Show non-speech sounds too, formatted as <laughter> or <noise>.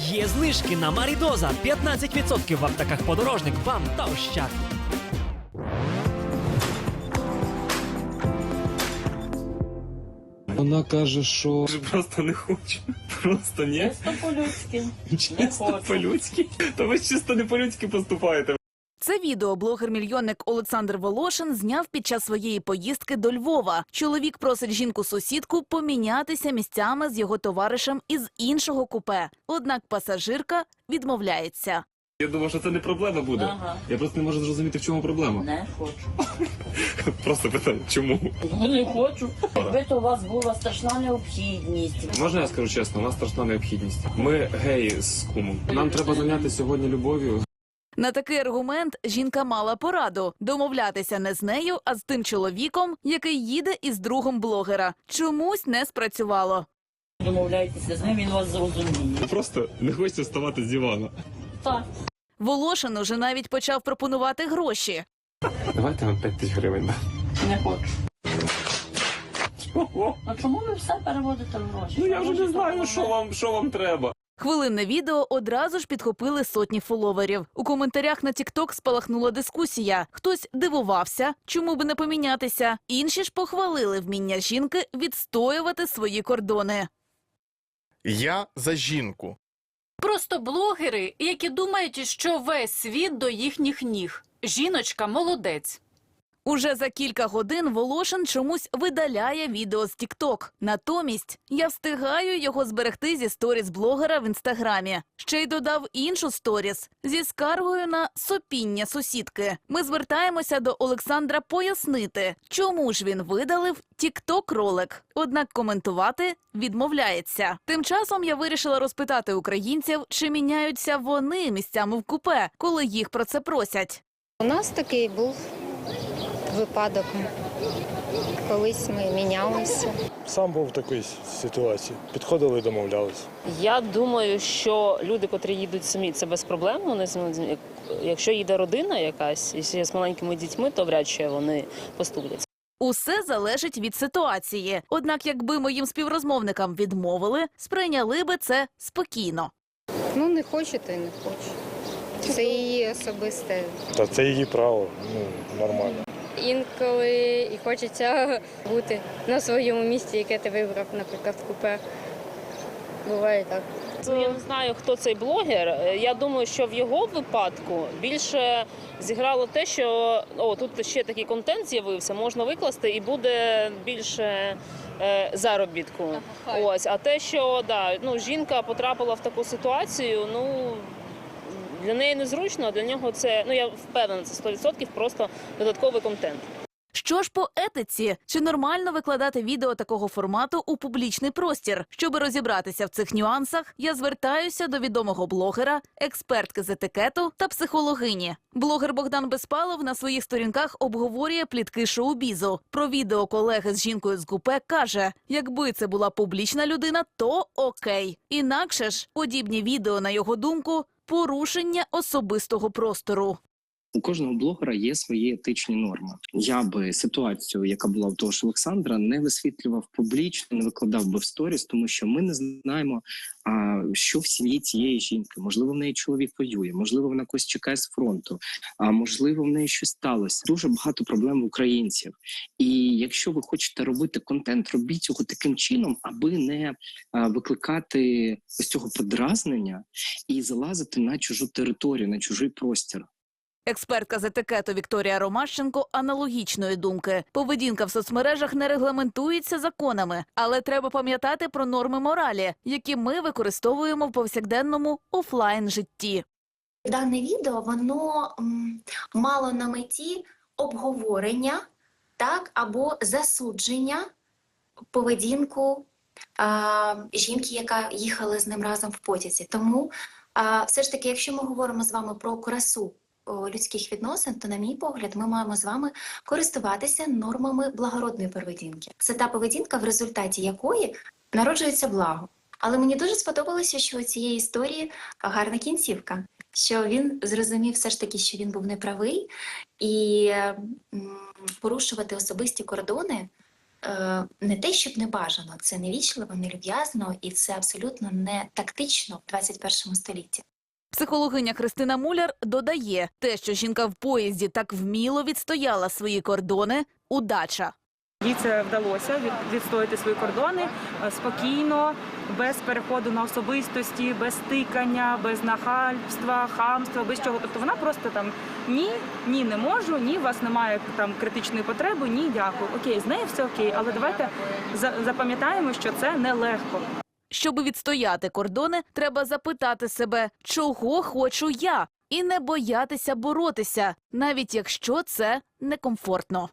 Є знижки на Марідоза 15% в аптеках подорожник, вам та ощад. Вона каже, що Просто не хочу. Просто ні. Чисто по-людськи. Чисто по-людськи. То ви чисто не по-людськи поступаєте. Це відео блогер-мільйонник Олександр Волошин зняв під час своєї поїздки до Львова. Чоловік просить жінку-сусідку помінятися місцями з його товаришем із іншого купе. Однак пасажирка відмовляється. Я думав, що це не проблема буде. Ага. Я просто не можу зрозуміти, в чому проблема. Не хочу. <laughs> Просто питаю, чому? Не хочу. Якби то у вас була страшна необхідність. Можна я скажу чесно, у нас страшна необхідність. Ми геї з кумом. Нам треба зайнятися сьогодні любов'ю. На такий аргумент жінка мала пораду домовлятися не з нею, а з тим чоловіком, який їде із другом блогера. Чомусь не спрацювало. Домовляйтеся з ним, він вас зрозуміє. Просто не хочеться вставати з дивана. Так. Волошин уже навіть почав пропонувати гроші. Давайте вам 5 тисяч гривень. Не хочу. А чому ви все переводите в гроші? Ну я вже не знаю, що вам, що вам треба. Хвилинне відео одразу ж підхопили сотні фоловерів. У коментарях на TikTok спалахнула дискусія. Хтось дивувався, чому би не помінятися. Інші ж похвалили вміння жінки відстоювати свої кордони. Я за жінку. Просто блогери, які думають, що весь світ до їхніх ніг. Жіночка молодець. Уже за кілька годин Волошин чомусь видаляє відео з TikTok. Натомість я встигаю його зберегти зі сторіс блогера в інстаграмі. Ще й додав іншу сторіс зі скаргою на сопіння сусідки. Ми звертаємося до Олександра пояснити, чому ж він видалив TikTok ролик. Однак коментувати відмовляється. Тим часом я вирішила розпитати українців, чи міняються вони місцями в купе, коли їх про це просять. У нас такий був випадок. Колись ми мінялися. Сам був в такій ситуації. Підходили і домовлялися. Я думаю, що люди, котрі їдуть самі, це без проблем. Вони якщо їде родина якась і з маленькими дітьми, то вряд чи вони поступлять. Усе залежить від ситуації. Однак, якби моїм співрозмовникам відмовили, сприйняли би це спокійно. Ну, не хочу, то й не хочу. Це її особисте. Та це її право, ну нормально. Інколи і хочеться <laughs> бути на своєму місці, яке ти вибрав, наприклад, купе. Буває так. Ну, Я не знаю, хто цей блогер. Я думаю, що в його випадку більше зіграло те, що о, тут ще такий контент з'явився, можна викласти і буде більше е, заробітку. Ось, а те, що да, ну, жінка потрапила в таку ситуацію, ну. Для неї незручно, а для нього це, ну я впевнена, це 100% просто додатковий контент. Що ж по етиці? Чи нормально викладати відео такого формату у публічний простір? Щоби розібратися в цих нюансах, я звертаюся до відомого блогера, експертки з етикету та психологині. Блогер Богдан Безпалов на своїх сторінках обговорює плітки шоу-бізу. Про відео колеги з жінкою з ГУПЕ каже: якби це була публічна людина, то окей. Інакше ж подібні відео, на його думку, порушення особистого простору. У кожного блогера є свої етичні норми. Я би ситуацію, яка була в того ж Олександра, не висвітлював публічно, не викладав би в сторіс, тому що ми не знаємо, а, що в сім'ї цієї жінки. Можливо, в неї чоловік воює, можливо, вона когось чекає з фронту, а можливо, в неї щось сталося. Дуже багато проблем в українців. І якщо ви хочете робити контент, робіть його таким чином, аби не викликати ось цього подразнення і залазити на чужу територію, на чужий простір. Експертка з етикету Вікторія Ромащенко аналогічної думки. Поведінка в соцмережах не регламентується законами, але треба пам'ятати про норми моралі, які ми використовуємо в повсякденному офлайн житті. Дане відео воно мало на меті обговорення так, або засудження поведінку а, жінки, яка їхала з ним разом в потязі. Тому а, все ж таки, якщо ми говоримо з вами про красу людських відносин, то, на мій погляд, ми маємо з вами користуватися нормами благородної поведінки. Це та поведінка, в результаті якої народжується благо. Але мені дуже сподобалося, що у цієї історії гарна кінцівка, що він зрозумів все ж таки, що він був неправий, і порушувати особисті кордони е, не те, щоб не бажано, це невічливо, нелюб'язно і це абсолютно не тактично в 21 столітті. Психологиня Христина Муляр додає, те, що жінка в поїзді так вміло відстояла свої кордони – удача. Їй це вдалося від- відстояти свої кордони е, спокійно, без переходу на особистості, без тикання, без нахальства, хамства, без чого. Тобто вона просто там ні, ні, не можу, ні, у вас немає там критичної потреби, ні, дякую. Окей, з нею все окей, але давайте запам'ятаємо, що це нелегко. Щоби відстояти кордони, треба запитати себе, чого хочу я, і не боятися боротися, навіть якщо це некомфортно.